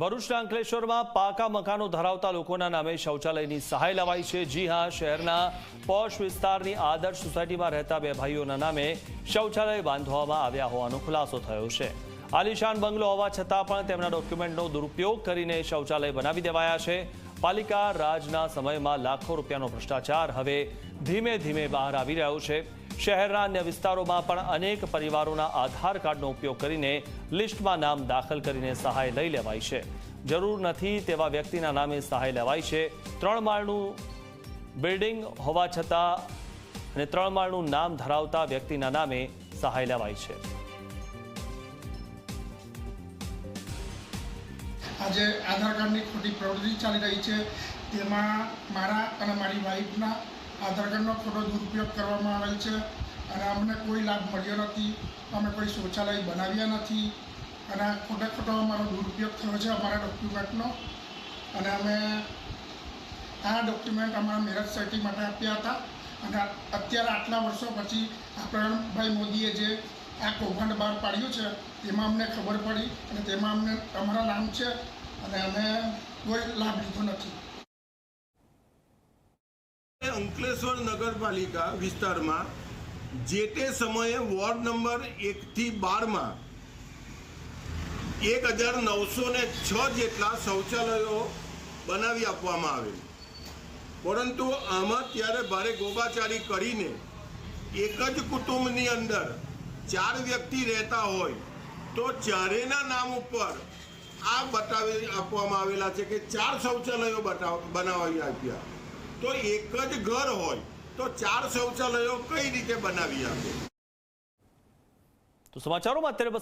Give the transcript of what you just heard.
ભરૂચના અંકલેશ્વરમાં પાકા મકાનો ધરાવતા લોકોના નામે શૌચાલયની સહાય લવાઈ છે. જી હા, શહેરના પોશ વિસ્તારની આદર્શ સોસાયટીમાં રહેતા બે ભાઈઓના નામે શૌચાલય બાંધવામાં આવ્યા હોવાનો ખુલાસો થયો છે. આલિશાન બંગલો હોવા છતાં પણ તેમના ડોક્યુમેન્ટનો દુરુપયોગ કરીને શૌચાલય બનાવી દેવાયા છે. પાલિકા રાજના સમયમાં લાખો રૂપિયાનો ભ્રષ્ટાચાર હવે ધીમે ધીમે બહાર આવી રહ્યો છે. શહેરના અન્ય વિસ્તારોમાં પણ અનેક પરિવારોના આધાર કાર્ડનો ઉપયોગ કરીને લિસ્ટમાં નામ દાખલ કરીને સહાય લઈ લેવાય છે. જરૂર નથી તેવા વ્યક્તિના નામે સહાય લેવાય છે. ત્રણ માળનું બિલ્ડિંગ હોવા છતાં અને ત્રણ માળનું નામ ધરાવતા વ્યક્તિના નામે સહાય લેવાય છે. આજે આધાર કાર્ડની ખોટી પ્રવૃત્તિ ચાલી રહી છે. તેમાં મારા અને મારી વાઈફના આધાર કાર્ડનો ખોટો દુરુપયોગ કરવામાં આવેલ છે અને અમને કોઈ લાભ મળ્યો નથી. અમે કોઈ શૌચાલય બનાવ્યા નથી અને ખોટે ખોટો અમારો દુરુપયોગ થયો છે અમારા ડોક્યુમેન્ટનો. અને અમે આ ડોક્યુમેન્ટ અમારા મેરેજ સર્ટી માટે આપ્યા હતા. અને અત્યારે આટલા વર્ષો પછી પ્રણભાઈ મોદીએ જે આ કૌભાંડ બહાર પાડ્યું છે, તેમાં અમને ખબર પડી અને તેમાં અમને, અમારા નામ છે અને અમે કોઈ લાભ લીધો નથી. અંકલેશ્વર નગરપાલિકા વિસ્તારમાં જે તે સમયે વોર્ડ નંબર એકથી બારમાં એક હજાર નવસો ને છ જેટલા શૌચાલયો બનાવી આપવામાં આવેલ. પરંતુ આમાં ત્યારે ભારે ગોબાચારી કરીને એક જ કુટુંબની અંદર ચાર વ્યક્તિ રહેતા હોય તો ચારેના નામ ઉપર આ બતાવી આપવામાં આવેલા છે કે ચાર શૌચાલયો બતાવ, બનાવી આપ્યા. તો એક જ ઘર હોય, તો ચાર શૌચાલયો કઈ રીતે બનાવી આપે? તો સમાચારોમાં અત્યારે